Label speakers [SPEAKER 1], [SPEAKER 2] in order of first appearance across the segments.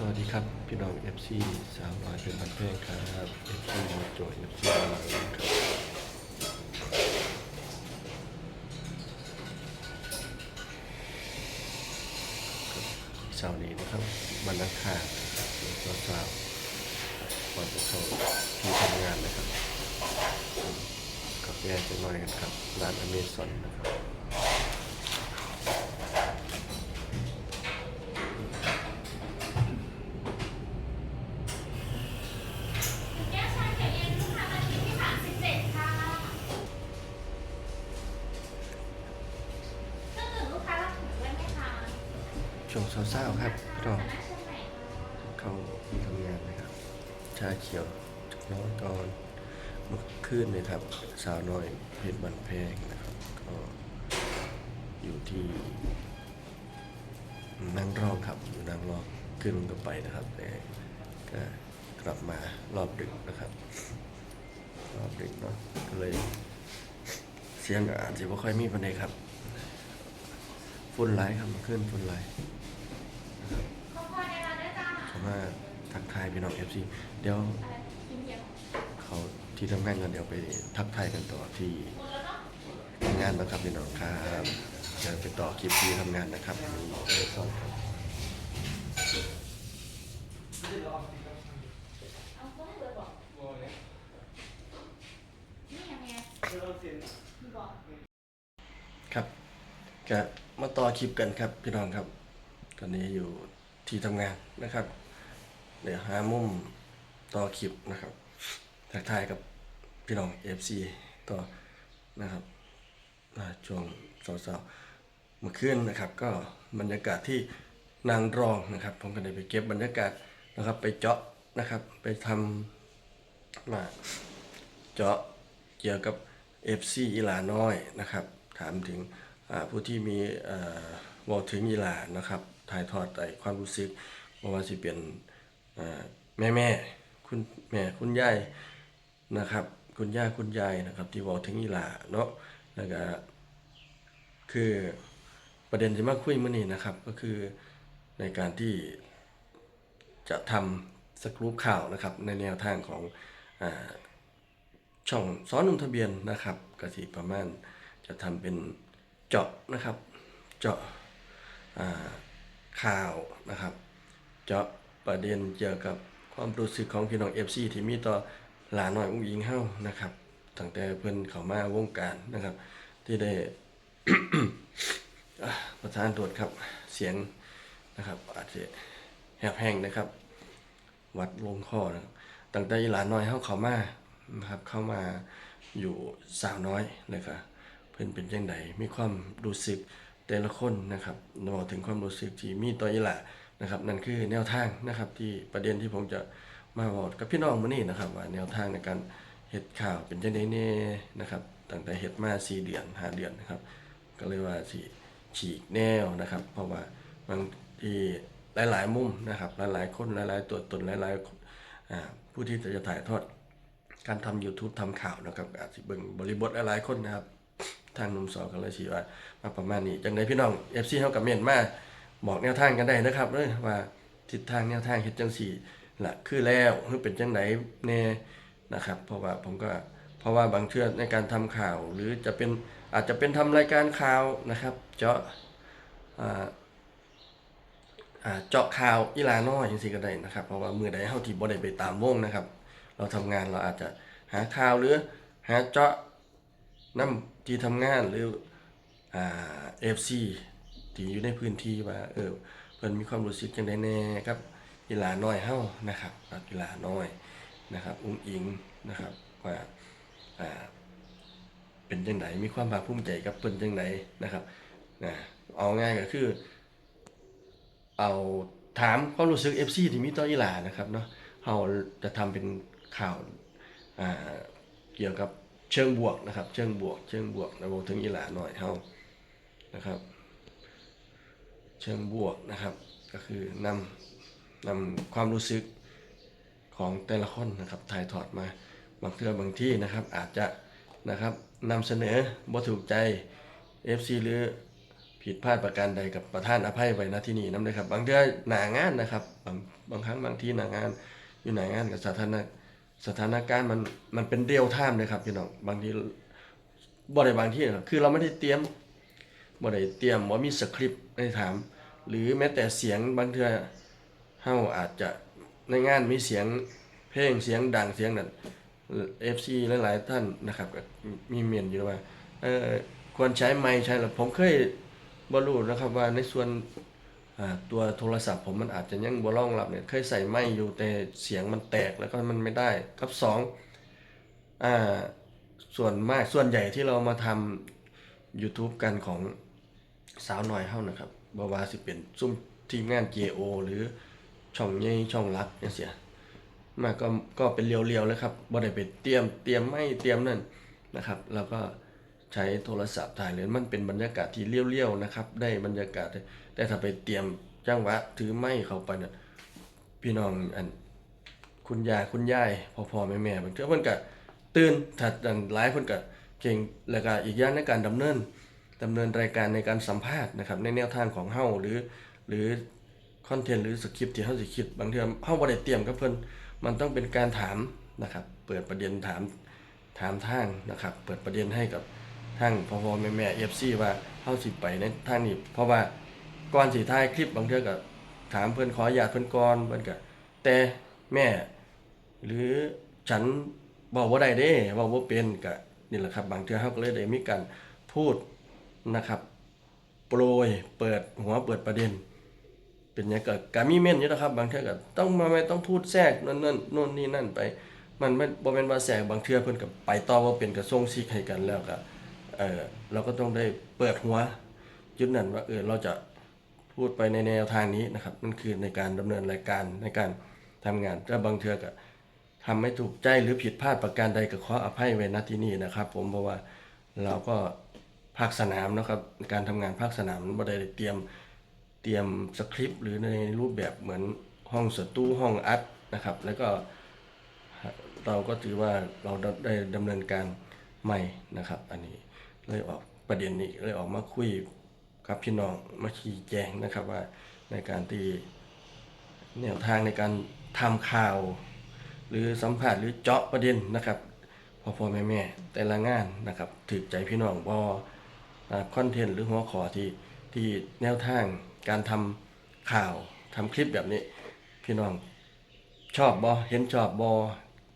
[SPEAKER 1] สวัสดีครับ พี่น้อง FC สาวน้อยเป็นบันเพลงครับ FC โมโจ FC มาครับเสาร์นี้นะครับวันอังคารเช้าเช้าก่อนจะเข้าที่ทำงานนะครับกับแย่จะน้อยกันครับ ร้านอเมซอนนะครับ
[SPEAKER 2] แก้วชาเขียวเย็นลูกค้านาทีที่สามสิบเจ็ดค่ะเครื่องดื่มลูกค้ารับถุงด้วยไหมคะ
[SPEAKER 1] ช่วงเช้าๆครับพี่น้อง
[SPEAKER 2] เข้า
[SPEAKER 1] ที่ทำงานนะครับ ชาเขียวจากน้องตอนเมื่อคืนเลยครับ สาวน้อยเพชรบันแพงนะครับ ก็อยู่ที่นางรองครับอยู่นางรองขึ้นลงกันไปนะครับแต่ก็กลับมารอบดึกนะครับ รอบดึกเนาะก็เลย เสียงอาจจะไม่ค่อยมีปัญหาครับฝุ่นไลครับมื่อคืนฝุ่นไล เขามาทักทายพี่น้องเอฟซีเดี๋ยว
[SPEAKER 2] อะไรกินเพียง
[SPEAKER 1] เขาที่ทำงานกันเดี๋ยวไปทักทายกันต่อที่
[SPEAKER 2] หมดแล้วเนาะ
[SPEAKER 1] ทำงานนะครับพี่น้องครับเดี๋ยวไปต่อคลิปที่ทำงานนะครับมีเอซอนครับ
[SPEAKER 2] เอาก็ให้เบอร์บอกนี่ยังไงพี่บอก
[SPEAKER 1] ครับก็มาต่อคลิปกันครับพี่น้องครับ ตอนนี้อยู่ที่ทำงานนะครับ เดี๋ยวหามุมต่อคลิปนะครับทักทายกับพี่น้องเอฟซีต่อนะครับช่วงเสาๆเมื่อคืนนะครับ ก็บรรยากาศที่นางรองนะครับ ผมก็ได้ไปเก็บบรรยากาศนะครับ ไปเจาะนะครับ ไปทำมาเจาะเกี่ยวกับ FC อีหลาน้อยนะครับ ถามถึงผู้ที่มีเอ่อบอกถึงอีหลานะครับ ถ่ายทอดไอความรู้สึกว่ว่าสิเป็นแม่แม่ๆคุณแม่คุณยายนะครับ คุณย่าคุณยายนะครับ ที่บอกถึงอีหลาเนาะแล้วก็คือประเด็นที่มาคุยมื่อนี้นะครับ ก็คือในการที่จะทำสกรูปข่าวนะครับ ในแนวทางของอช่องซ้อนนุมทะเบียนนะครับกสิประมาณจะทำเป็นเจาะนะครับ เจาะ ข่าวนะครับ เจาะประเด็นเกี่ยวกับความรู้สึกของพี่น้อง FC ที่มีต่อหลานน้อยอุ้งอิงเฮ้านะครับตั้งแต่เพิ่นเข้ามาวงการนะครับ ที่ได้ประธานตรวจครับเสียงนะครับอาจจะแหบแห้งนะครับ วัดลงคอนะครับตั้งแต่หลานน้อยเข้าเขามานะครับ เข้ามาอยู่สาวน้อยเลยครับเพิ่นเป็นจังไดมีความรู้สึก แต่ละคนนะครับบอกถึงความรู้สึกที่มีต่ออีหลานะครับนั่นคือแนวทางนะครับที่ประเด็นที่ผมจะมาบอกกับพี่น้องมื้อนี้นะครับว่าแนวทางในการเฮ็ดข่าวเป็นจังไดแน่นะครับตั้งแต่เฮ็ดมา4เดือน5เดือนนะครับก็เลยว่าสิฉีกแนวนะครับ เพราะว่าบางทีหลาย ๆ มุมนะครับ หลาย ๆ คนหลาย ๆ ตัวตนหลายๆผู้ที่จะถ่ายทอดการทำ YouTube ทำข่าวนะครับอาจจะเบิ่งบริบทหลายๆคนนะครับ ทางนุ่มสอกันเลยสิว่ามาประมาณนี้จังไดพี่น้อง FC เฮากับเมนมาบอกแนวทางกันได้นะครับเด้อว่าทิศทางแนวทางเฮ็ดจังซี่ละคือแล้วคือเป็นจังไดแน่นะครับ เพราะว่าผมก็เพราะว่าบางเทื่อในการทำข่าว หรือจะเป็นอาจจะเป็นทำรายการข่าวนะครับ เจาะอ่าเจาะข่าวอีลาน้อยจังซี่ก็ได้นะครับ เพราะว่ามื้อใดเฮาที่บ่ได้ไปตามวงนะครับ เราทำงานเราอาจจะหาข่าวหรือหาเจาะน้ำ ที่ทำงานหรืออ่าเอฟซีที่อยู่ในพื้นที่ว่าเออเพิ่นมีความรู้สึกจังไดแน่ครับกีฬาน้อยเฮานะครับกับกีฬาน้อยนะครับ อุ้งอิงนะครับว่าอ่าเป็นจังไดมีความภาคภูมิใจกับเพิ่นจังไดนะครับนะเอาง่ายก็คือ เอาถามความรู้สึก FC ที่มีต่ออีหลานะครับเนาะเฮาจะทำเป็นข่าวอ่าเกี่ยวกับ เชิงบวกนะครับ เชิงบวก เชิงบวกนะบอกถึงอีหลาหน่อยเฮานะครับ เชิงบวกนะครับ ก็คือนำนำความรู้สึกของแต่ละคนนะครับถ่ายทอดมาบางเทื่อบางที่นะครับ อาจจะนะครับนำเสนอบ่ถูกใจ FC หรือผิดพลาดประการใดกับประธานอภัยไว้ณที่นี่นํเด้อครับ บางเทื่อหน้างานนะครับ บางบางครั้งบางที่หน้างานอยู่หน้างานกับสถานะ สถานการณ์มันมันเป็นเรียลไทม์เลยครับพี่น้องบางทีบ่ได้บางที่นะคือเราไม่ได้เตรียมบ่ได้เตรียมว่ามีสคริปต์ให้ถาม หรือแม้แต่เสียงบางเทื่อเฮาอาจจะในงานมีเสียงเพลงเสียงดังเสียงนั้น FC หลายๆท่านนะครับมีเมียนอยู่ว่าเออควรใช้ไมค์ใช้หรือผมเคยบ่รู้นะครับว่าในส่วน ตัวโทรศัพท์ผมมันอาจจะยังบ่รองรับเนี่ยเคยใส่ไมค์อยู่แต่เสียงมันแตกแล้วก็มันไม่ได้กับสองอ่าส่วนมากส่วนใหญ่ที่เรามาทำ YouTube กันของสาวน้อยเฮานะครับบ่ว่าสิเป็นซุ่มทีมงาน JO หรือช่องใหญ่ช่องรักจังซี่มาก็ก็เป็นเรียวๆเลยครับบ่ได้ไปเตรียมเตรียมไม่เตรียมนั่นนะครับ แล้วก็ ใช้โทรศัพท์ถ่ายเลยมันเป็นบรรยากาศที่เรียวๆนะครับ ได้บรรยากาศ แต่ถ้าไปเตรียมจังวะถือไม้เข้าไปน่ะพี่น้องอันคุณยายคุณยายพ่อพ่อแม่แม่บางทื่อเพิ่นก็ตื่นถัดอันหลายเพิ่นก็เก่งแล้วก็อีกอย่างในการดำเนินดำเนินรายการในการสัมภาษณ์นะครับในแนวทางของเฮาหรือ หรือคอนเทนต์หรือสคริปต์ที่เฮาสิคิดบางเทื่อเฮาบ่ได้เตรียมกับเพิ่นมันต้องเป็นการถามนะครับ เปิดประเด็นถามถามทางนะครับ เปิดประเด็นให้กับ ทางพ่อพ่อแม่แม่เอฟซีว่าเฮาสิไปในทางนี้เพราะว่าก่อนสิถ่ายคลิปบางเทื่อก็ถามเพิ่อนขออนุญาตเพิ่นก่อนเพิ่อนก็แต่แม่ หรือฉันบอกว่าได้เด้เว้าเป็นก็นี่แหละครับ บางเทื่อเฮาก็เลยได้มีการพูดนะครับโปรยเปิดหัวเปิดประเด็น เป็นหยังก็การมีเม่นอยู่นะครับ บางเทื่อก็ต้องมาไม่ต้องพูดแทรกนั่นนั่นโน่นนี่นั่นไป มันไม่บ่แม่นว่าแทรกบางเทื่อเพิ่นก็ไปต่อว่าเป็นกระทรงซิกให้กันแล้วก็ เออเราก็ต้องได้เปิดหัวจุดนั้นว่าเออเราจะพูดไปในแนวทางนี้นะครับนั่นคือในการดำเนินรายการในการทำงานถ้าบางเทือก็ทำไม่ถูกใจหรือผิดพลาดประการใดก็ขออภัยไว้ณที่นี้นะครับ ผมเพราะว่าเราก็ภาคสนามนะครับการทำงานภาคสนามบ่ได้เตรียมเตรียมสคริปต์หรือในรูปแบบเหมือนห้องสตูห้องอัดนะครับ แล้วก็เราก็ถือว่าเราได้ดำเนินการใหม่นะครับ อันนี้ เลยออกประเด็นนี้เลยออกมาคุยกับพี่น้องมาชี้แจงนะครับว่าในการที่แนวทางในการทำข่าว หรือสัมภาษณ์หรือเจาะประเด็นนะครับพอพ่อแม่แม่แต่ละงานนะครับถือใจพี่น้องบอคอนเทนต์หรือหัวข้อที่ที่แนวทางการทำข่าวทำคลิปแบบนี้ พี่น้องชอบบอเห็นชอบบอ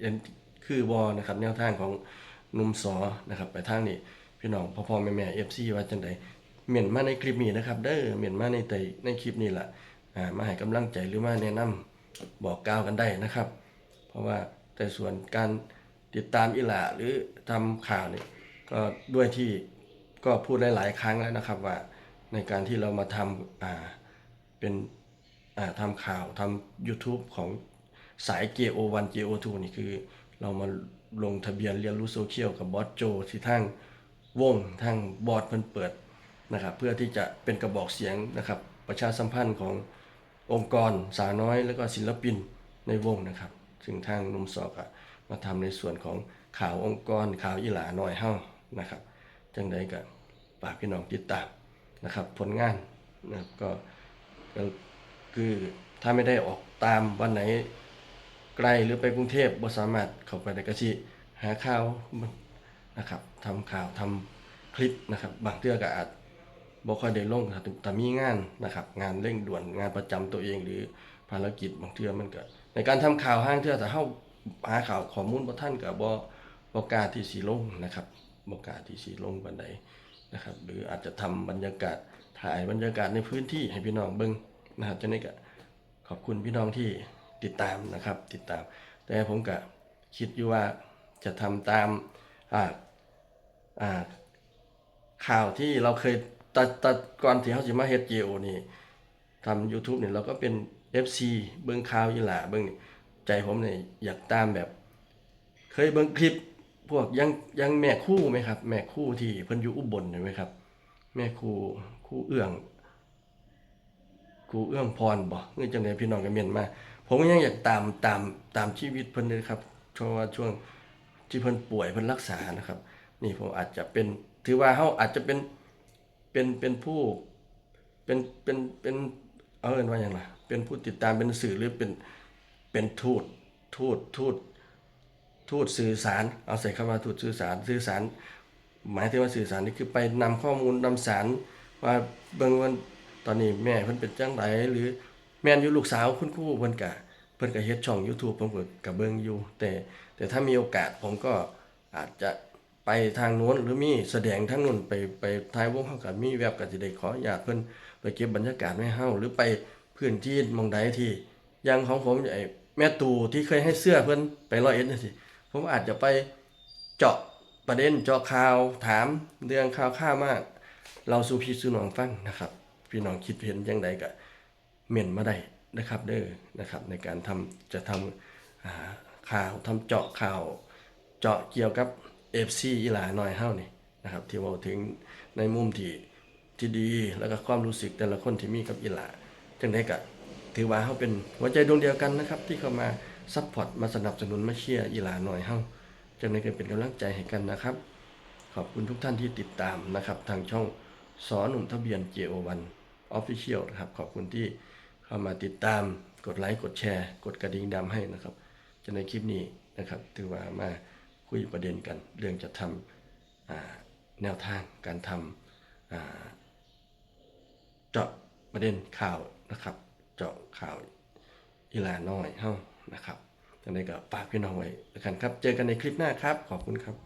[SPEAKER 1] เห็นคือบอนะครับแนวทางของนุ่มสอนะครับไปทางนี้ พี่น้องพ่อพ่อแม่แม่เอฟซีว่าจังใดเมียนมาในคลิปนี้นะครับเด้อเมียนมาในในในคลิปนี้แหละอ่ามาให้กำลังใจหรือมาแนะนำบอกกล่าวกันได้นะครับ เพราะว่าแต่ส่วนการติดตามอิหล่าหรือทำข่าวนี่ก็ด้วยที่ก็พูดหลาย ๆ ครั้งแล้วนะครับว่าในการที่เรามาทำอ่าเป็นอ่าทำข่าวทำ YouTube ของสาย JO1 JO2 นี่คือ เรามาลงทะเบียนเรียนรู้โซเชียลกับบอสโจที่ทั้ง วงทั้งบอร์ดเพิ่นเปิดนะครับ เพื่อที่จะเป็นกระบอกเสียงนะครับ ประชาสัมพันธ์ขององค์กรสาวน้อย แล้วก็ศิลปินในวงนะครับ ซึ่งทางนุ่มสอกอะมาทำในส่วนของข่าวองค์กรข่าวอีหลาน้อยเฮ้านะครับ จังใดก็ฝากพี่น้องติดตามนะครับ ผลงานนะครับก็ก็คือถ้าไม่ได้ออกตามวันไหนไกลหรือไปกรุงเทพบ่สามารถเข้าไปในกระชิหาข่าว นะครับทำข่าวทำคลิปนะครับ บางเทื่อก็อาจบ่ค่อยได้ลงแต่มีงานนะครับ งานเร่งด่วนงานประจำตัวเองหรือภารกิจบางเทื่อมันก็ในการทำข่าวห้างเทื่อแต่เฮาหาข่าวข้อมูลบ่ทันก็บ่บ่กล้าที่สิลงนะครับบ่กล้าที่สิลงปานใดนะครับ หรืออาจจะทำบรรยากาศถ่ายบรรยากาศในพื้นที่ให้พี่น้องเบิ่งนะครับจะนี้ก็ขอบคุณพี่น้องที่ติดตามนะครับ ติดตาม แต่ผมก็คิดอยู่ว่าจะทำตามอ่าอ่า ข่าวที่เราเคยตัดตัดก่อนที่เขาสิมาเฮ็ด JO นี่ทำ YouTube นี่ยเราก็เป็น FC เบิ่งข่าวอีหล่าเบิ่งนี่ใจผมเนี่ยอยากตามแบบ เคยเบิ่งคลิปพวกยังยังแม่คู่ไหมครับ แม่คู่ที่เพิ่นอยู่อุบลเห็นไหมครับ แม่คู่คู่เอื้องคู่เอื้องพรบ่เงื่อจังไดพี่น้องกันเมียนมา ผมก็ยังอยากตามตามตามชีวิตเพิ่นเลยครับเพราะว่าช่วงที่เพิ่นป่วยเพิ่นรักษานะครับ นี่ผมอาจจะเป็นถือว่าเฮาอาจจะเป็นเป็นเป็นผู้เป็นเป็นเป็นเอาเอินว่าอย่างไรเป็นผู้ติดตามเป็นสื่อหรือเป็นเป็นทูตทูตทูตทูตสื่อสาร เอาใส่คำว่าทูตสื่อสารสื่อสาร หมายถึงว่าสื่อสารนี่คือไปนำข้อมูลนำสารว่าเบิ่งว่าตอนนี้แม่เพิ่นเป็นจังไดหรือแม่นอยู่ลูกสาวคุณครูเพิ่นก็เพิ่นก็เฮ็ดช่อง YouTube ผมก็ก็เบิ่งอยู่แต่แต่ถ้ามีโอกาสผมก็อาจจะ ไปทางโน้นหรือมีแสดงทางนู้นไปไปท้ายวงเฮาก็มีแวบก็สิได้ขออนุญาตเพิ่นไปเก็บบรรยากาศไว้เฮาหรือไปพื้นที่มองใดที่อย่างของผมไอ้แม่ตู่ที่เคยให้เสื้อเพิ่นไปร้อยเอ็ดนี่สิผมอาจจะไปเจาะประเด็นเจาะข่าวถามเรื่องข่าวข้าวมาก เราสู่พี่สู่น้องฟังนะครับ พี่น้องคิดเห็นยังไงก็เม่นมาได้นะครับเด้อนะครับ ในการทำจะทำอ่าข่าวทำเจาะข่าว เจาะเกี่ยวกับ เอฟซีอีหลาน้อยเฮานี่นะครับที่เว่าถึงในมุมที่ที่ดีแล้วก็ความรู้สึกแต่ละคนที่มีกับอีหลาจังได้ก็ถือว่าเฮาเป็นหัวใจดวงเดียวกันนะครับ ที่เข้ามาซัพพอร์ตมาสนับสนุนมาเชียร์อีหลาน้อยเฮาจังได้ก็เป็นกำลังใจให้กันนะครับ ขอบคุณทุกท่านที่ติดตามนะครับ ทางช่องสอหนุ่มทะเบียน JO1 Official นะครับ ขอบคุณที่เข้ามาติดตามกดไลค์กดแชร์ กดกระดิ่งดำให้นะครับจะในคลิปนี้นะครับ ถือว่ามา คุยประเด็นกันเรื่องจะทำแนวทางการทำเจาะประเด็นข่าวนะครับ เจาะข่าวอีลาน้อยเฮ้านะครับจังไดก็ฝากพี่น้องไว้แล้วกันครับ เจอกันในคลิปหน้าครับ ขอบคุณครับ